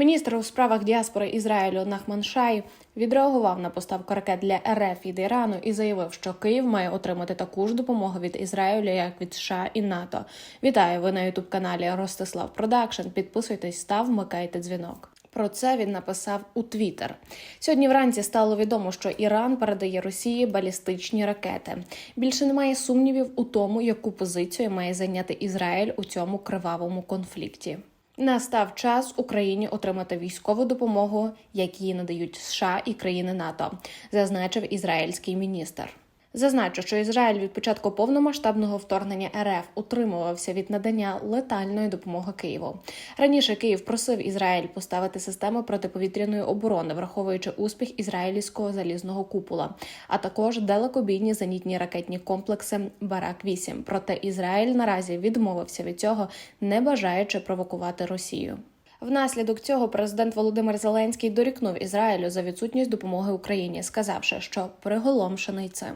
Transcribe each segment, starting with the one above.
Міністр у справах діаспори Ізраїлю Нахман Шай відреагував на поставку ракет для РФ від Ірану і заявив, що Київ має отримати таку ж допомогу від Ізраїлю, як від США і НАТО. Вітаю! Ви на ютуб каналі Ростислав Продакшн. Підписуйтесь та вмикайте дзвінок. Про це він написав у Твіттер. Сьогодні вранці стало відомо, що Іран передає Росії балістичні ракети. Більше немає сумнівів у тому, яку позицію має зайняти Ізраїль у цьому кривавому конфлікті. Настав час Україні отримати військову допомогу, як її надають США і країни НАТО, зазначив ізраїльський міністр. Зазначу, що Ізраїль від початку повномасштабного вторгнення РФ утримувався від надання летальної допомоги Києву. Раніше Київ просив Ізраїль поставити систему протиповітряної оборони, враховуючи успіх ізраїльського залізного купола, а також далекобійні зенітні ракетні комплекси Барак 8 Проте Ізраїль наразі відмовився від цього, не бажаючи провокувати Росію. Внаслідок цього президент Володимир Зеленський дорікнув Ізраїлю за відсутність допомоги Україні, сказавши, що приголомшений цим.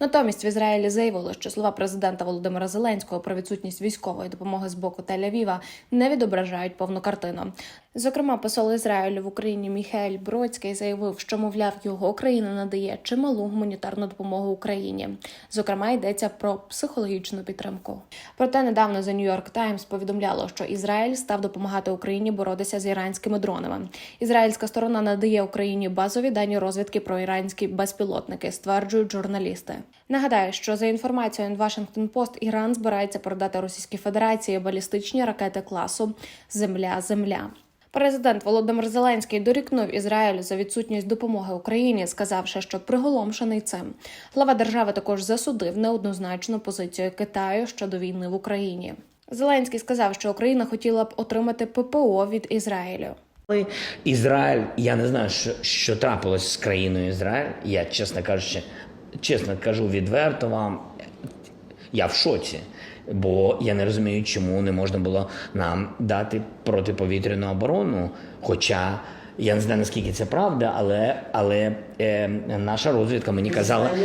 Натомість в Ізраїлі заявили, що слова президента Володимира Зеленського про відсутність військової допомоги з боку Тель-Авіва не відображають повну картину. Зокрема, посол Ізраїлю в Україні Міхаель Бродський заявив, що мовляв його країна надає чималу гуманітарну допомогу Україні. Зокрема, йдеться про психологічну підтримку. Проте недавно The New York Times повідомляло, що Ізраїль став допомагати Україні боротися з іранськими дронами. Ізраїльська сторона надає Україні базові дані розвідки про іранські безпілотники, стверджують журналісти. Нагадаю, що за інформацією Washington Post, Іран збирається продати Російській Федерації балістичні ракети класу Земля-Земля. Президент Володимир Зеленський дорікнув Ізраїлю за відсутність допомоги Україні, сказавши, що приголомшений цим. Глава держави також засудив неоднозначну позицію Китаю щодо війни в Україні. Зеленський сказав, що Україна хотіла б отримати ППО від Ізраїлю. Ізраїль, я не знаю, що, що трапилось з країною Ізраїль. Я, чесно кажучи, чесно кажу відверто вам, я в шоці. Бо я не розумію, чому не можна було нам дати протиповітряну оборону. Хоча я не знаю наскільки це правда, але, але е, наша розвідка мені казала. De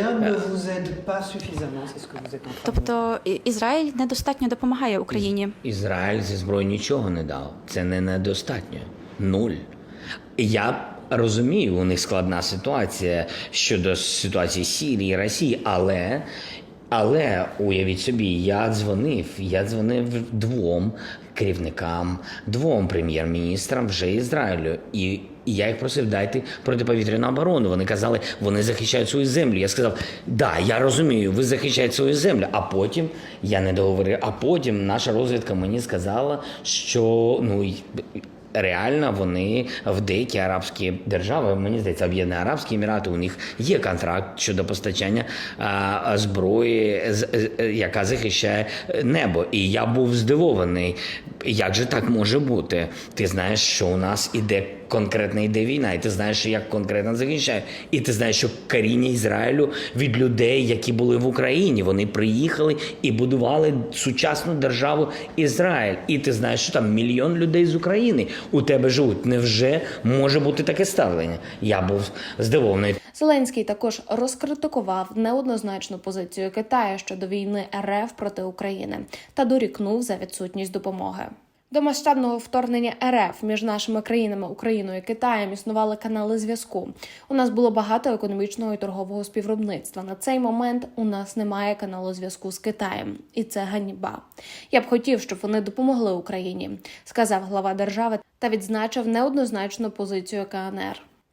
Тобто Ізраїль недостатньо допомагає Україні. Ізраїль зі зброї нічого не дав. Це не недостатньо. Нуль. Я розумію, у них складна ситуація щодо ситуації Сірії, Росії, але. Але уявіть собі, я дзвонив, я дзвонив двом керівникам, двом прем'єр-міністрам вже Ізраїлю. І я їх просив дайте протиповітряну оборону. Вони казали, вони захищають свою землю. Я сказав, да, я розумію, ви захищаєте свою землю. А потім я не договорив. А потім наша розвідка мені сказала, що ну реально вони в деякі арабські держави, мені здається, Об'єднані Арабські Емірати, у них є контракт щодо постачання а, зброї, з- з- яка захищає небо. І я був здивований, як же так може бути? Ти знаєш, що у нас іде конкретна йде війна, і ти знаєш, як конкретно захищає. І ти знаєш, що коріння Ізраїлю від людей, які були в Україні, вони приїхали і будували сучасну державу Ізраїль. І ти знаєш, що там мільйон людей з України у тебе живуть. Невже може бути таке ставлення? Я був здивований. Зеленський також розкритикував неоднозначну позицію Китаю щодо війни РФ проти України та дорікнув за відсутність допомоги. До масштабного вторгнення РФ між нашими країнами Україною і Китаєм існували канали зв'язку. У нас було багато економічного і торгового співробництва. На цей момент у нас немає каналу зв'язку з Китаєм, і це ганьба. Я б хотів, щоб вони допомогли Україні, сказав глава держави та відзначив неоднозначну позицію КНР.